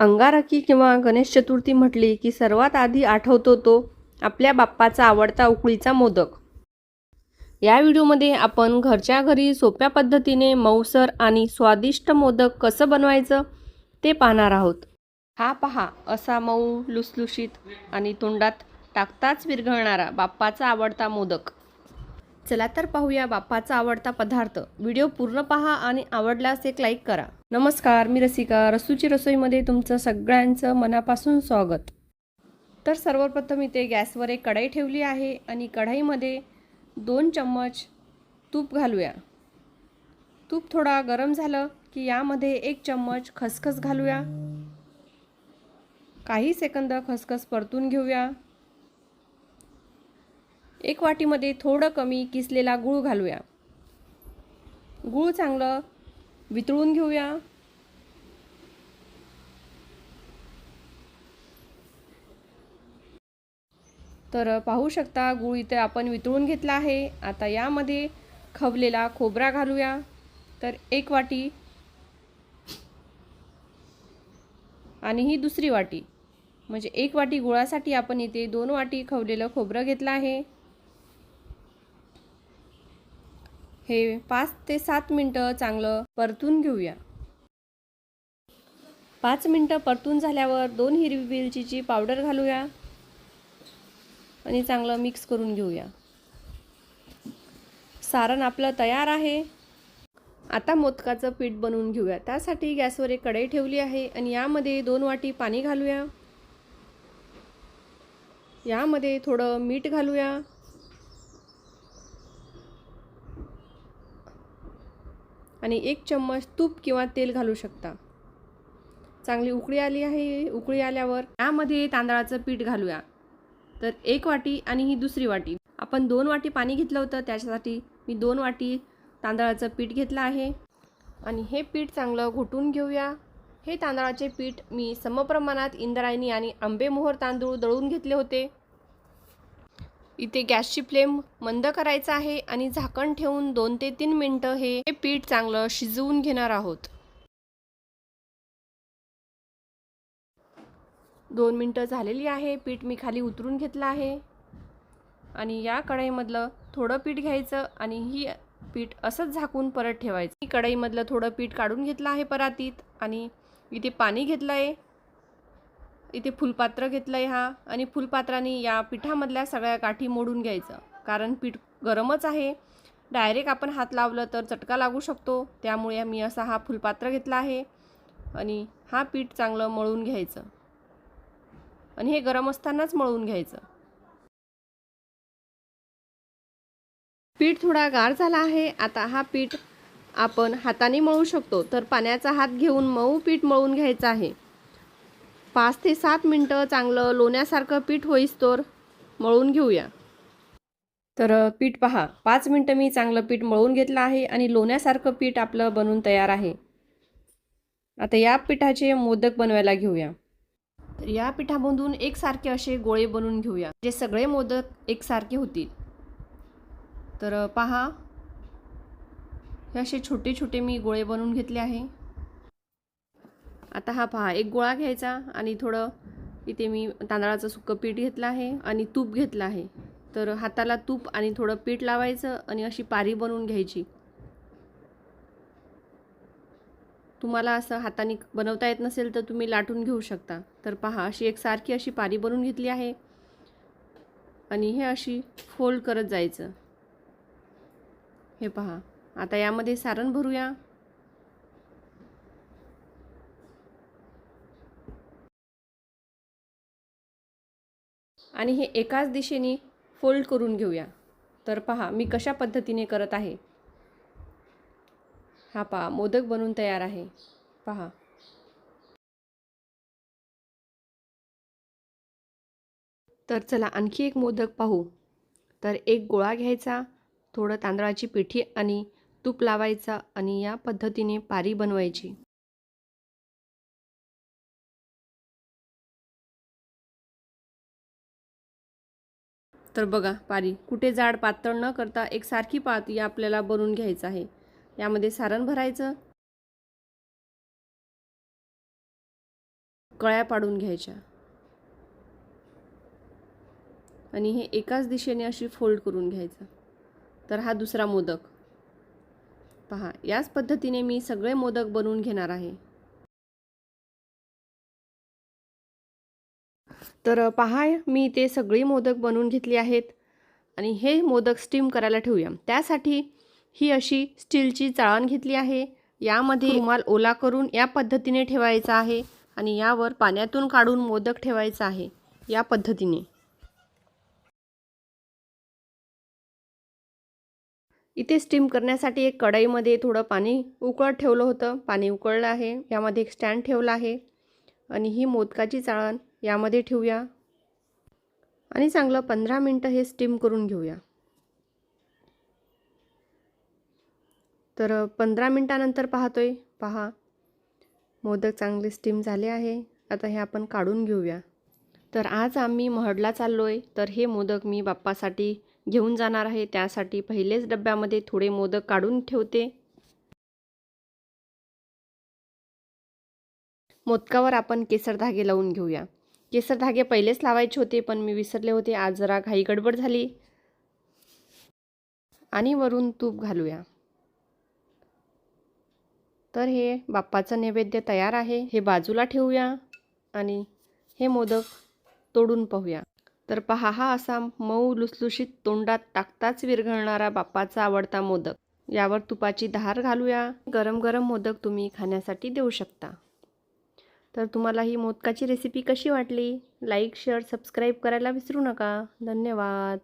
अंगारकी किंवा गणेश चतुर्थी म्हटली की सर्वात आधी आठवतो तो आपल्या बाप्पाचा आवडता उकळीचा मोदक. या व्हिडिओमध्ये आपण घरच्या घरी सोप्या पद्धतीने मऊसर आणि स्वादिष्ट मोदक कसं बनवायचं ते पाहणार आहोत. हा पहा असा मऊ लुसलुशीत आणि तोंडात टाकताच विरघळणारा बाप्पाचा आवडता मोदक. चला तर पाहूया बाप्पाचा आवडता पदार्थ. व्हिडिओ पूर्ण पहा आणि आवडल्यास एक लाईक करा. नमस्कार मी रसिका. रसूची रसोईमध्ये तुमचं सगळ्यांचं मनापासून स्वागत. तर सर्वप्रथम इथे गॅसवर एक कढाई ठेवली आहे आणि कढाईमध्ये दोन चम्मच तूप घालूया. तूप थोडा गरम झालं की यामध्ये एक चम्मच खसखस घालूया. काही सेकंद खसखस परतून घेऊया. एक वाटीमध्ये थोडं कमी किसलेला गूळ घालूया. गूळ चांगलं वितळून घेऊया. तर पाहू शकता गूळ इथे आपण वितळून घेतला आहे. आता यामध्ये खवलेला खोबरा घालूया. तर एक वाटी. आणि ही दुसरी वाटी. म्हणजे एक वाटी गुळासाठी आपण इथे दोन वाटी खवलेलं खोबरं घेतलं आहे. हे पाच ते सात मिनटं चांगलं परतून घेऊया. पाच मिनटं परतून झाल्यावर दोन हिरवी वेलचीची पावडर घालूया आणि चांगलं मिक्स करून घेऊया. सारण आपलं तयार आहे. आता मोदकाचं पीठ बनवून घेऊया. त्यासाठी गॅसवर एक कढई ठेवली आहे आणि यामध्ये दोन वाटी पाणी घालूया. यामध्ये थोडं मीठ घालूया. आणि एक चम्मच तूप किंवा तेल घालू शकता. चांगली उकळी आली आहे उकळी आल्यावर यामध्ये तांदळाचं पीठ घालूया. तर एक वाटी आणि ही दुसरी वाटी. आपण दोन वाटी पाणी घेतलं होतं त्याच्यासाठी मी दोन वाटी तांदळाचं पीठ घेतलं आहे. आणि हे पीठ चांगलं घोटून घेऊया. हे तांदळाचे पीठ मी समप्रमाणात इंद्रायणी आणि आंबेमोहर तांदूळ दळून घेतले होते. इथे गॅसची फ्लेम मंद करायचा आहे आणि झाकण ठेवून दोन ते तीन मिनटं हे पीठ चांगलं शिजवून घेणार आहोत. दोन मिनटं झालेली आहे पीठ मी खाली उतरून घेतलं आहे. आणि या कढईमधलं थोडं पीठ घ्यायचं आणि ही पीठ असंच झाकून परत ठेवायचं. ही कढईमधलं थोडं पीठ काढून घेतलं आहे परातीत आणि इथे पाणी घेतलं आहे. इथे फुलपात्र घेतलं आहे हा. आणि फुलपात्राने या पिठामधल्या सगळ्या गाठी मोडून घ्यायचं. कारण पीठ गरमच आहे. डायरेक्ट आपण हात लावलं तर चटका लागू शकतो. त्यामुळे मी असा हा फुलपात्र घेतला आहे. आणि हा पीठ चांगलं मळून घ्यायचं. आणि हे गरम असतानाच मळून घ्यायचं. पीठ थोडा गार झाला आहे. आता हा पीठ आपण हाताने मळू शकतो. तर पाण्याचा हात घेऊन मऊ पीठ मळून घ्यायचं आहे. पाच ते सात मिनटं चांगलं लोण्यासारखं पीठ होईस्तोर मळून घेऊया. तर पीठ पहा. पाच मिनटं मी चांगलं पीठ मळून घेतलं आहे आणि लोण्यासारखं पीठ आपलं बनवून तयार आहे. आता या पिठाचे मोदक बनवायला घेऊया. तर या पिठामधून एकसारखे असे गोळे बनवून घेऊया. जे सगळे मोदक एकसारखे होतील. तर पहा. हे असे छोटे छोटे मी गोळे बनवून घेतले आहे. आता हा पहा एक गोळा घ्यायचा आणि थोडं इथे मी तांदळाचं सुकं पीठ घेतलं आहे आणि तूप घेतलं आहे. तर हाताला तूप आणि थोडं पीठ लावायचं आणि अशी पारी बनवून घ्यायची. तुम्हाला असं हाताने बनवता येत नसेल तर तुम्ही लाटून घेऊ शकता. तर पहा अशी एक सारखी अशी पारी बनवून घेतली आहे. आणि हे अशी फोल्ड करत जायचं. हे पहा आता यामध्ये सारण भरूया. आणि हे एकाच दिशेने फोल्ड करून घेऊया. तर पहा मी कशा पद्धतीने करत आहे? हा पहा मोदक बनून तयार आहे. पहा. तर चला आणखी एक मोदक पाहू. तर एक गोळा घ्यायचा थोडं तांदळाची पिठी आणि तूप लावायचा आणि या पद्धतीने पारी बनवायची. तर बघा पारी कुठे जाड पातळ न करता एक सारखी पाती आपल्याला बनवून घ्यायचं आहे. यामध्ये सारण भरायचं. कळ्या पाडून घ्यायच्या. आणि हे एकाच दिशेने अशी फोल्ड करून घ्यायचं. तर हा दुसरा मोदक. पहा याच पद्धतीने मी सगळे मोदक बनवून घेणार आहे. तर पहा मी ते सगळी मोदक बनवून घेतली आहेत आणि हे मोदक स्टीम करायला ठेवूया. त्यासाठी ही अशी स्टीलची चाळण घेतली आहे. यामध्ये रुमाल ओला करून या पद्धतीने ठेवायचा आहे आणि यावर पाण्यातून काढून मोदक ठेवायचा आहे या पद्धतीने. इथे स्टीम करण्यासाठी एक कढईमध्ये थोडं पाणी उकळत ठेवलं होतं. पाणी उकळलं आहे. यामध्ये एक स्टँड ठेवला आहे. आणि ही मोदकाची चाळण यामध्ये ठेवूया. आणि चांगलं पंधरा मिनटं हे स्टीम करून घेऊया. तर पंधरा मिनटानंतर पाहतोय. पहा मोदक चांगले स्टीम झाले आहे. आता हे आपण काढून घेऊया. तर आज आम्ही महडला चाललो आहे तर हे मोदक मी बाप्पासाठी घेऊन जाणार आहे. त्यासाठी पहिलेच डब्यामध्ये थोडे मोदक काढून ठेवते. मोदकावर आपण केसर धागे लावून घेऊया. केसर धागे पहिलेच लावायचे होते पण मी विसरले होते. आज जरा घाई गडबड झाली. आणि वरून तूप घालूया. तर हे बाप्पाचं नैवेद्य तयार आहे. हे बाजूला ठेवूया आणि हे मोदक तोडून पाहूया. तर पहा हा असा मऊ लुसलुशीत तोंडात टाकताच विरघळणारा बाप्पाचा आवडता मोदक. यावर तुपाची धार घालूया. गरम गरम मोदक तुम्ही खाण्यासाठी देऊ शकता. तर तुम्हाला ही मोदकाची रेसिपी कशी वाटली? लाईक शेअर सबस्क्राईब करायला विसरू नका. धन्यवाद.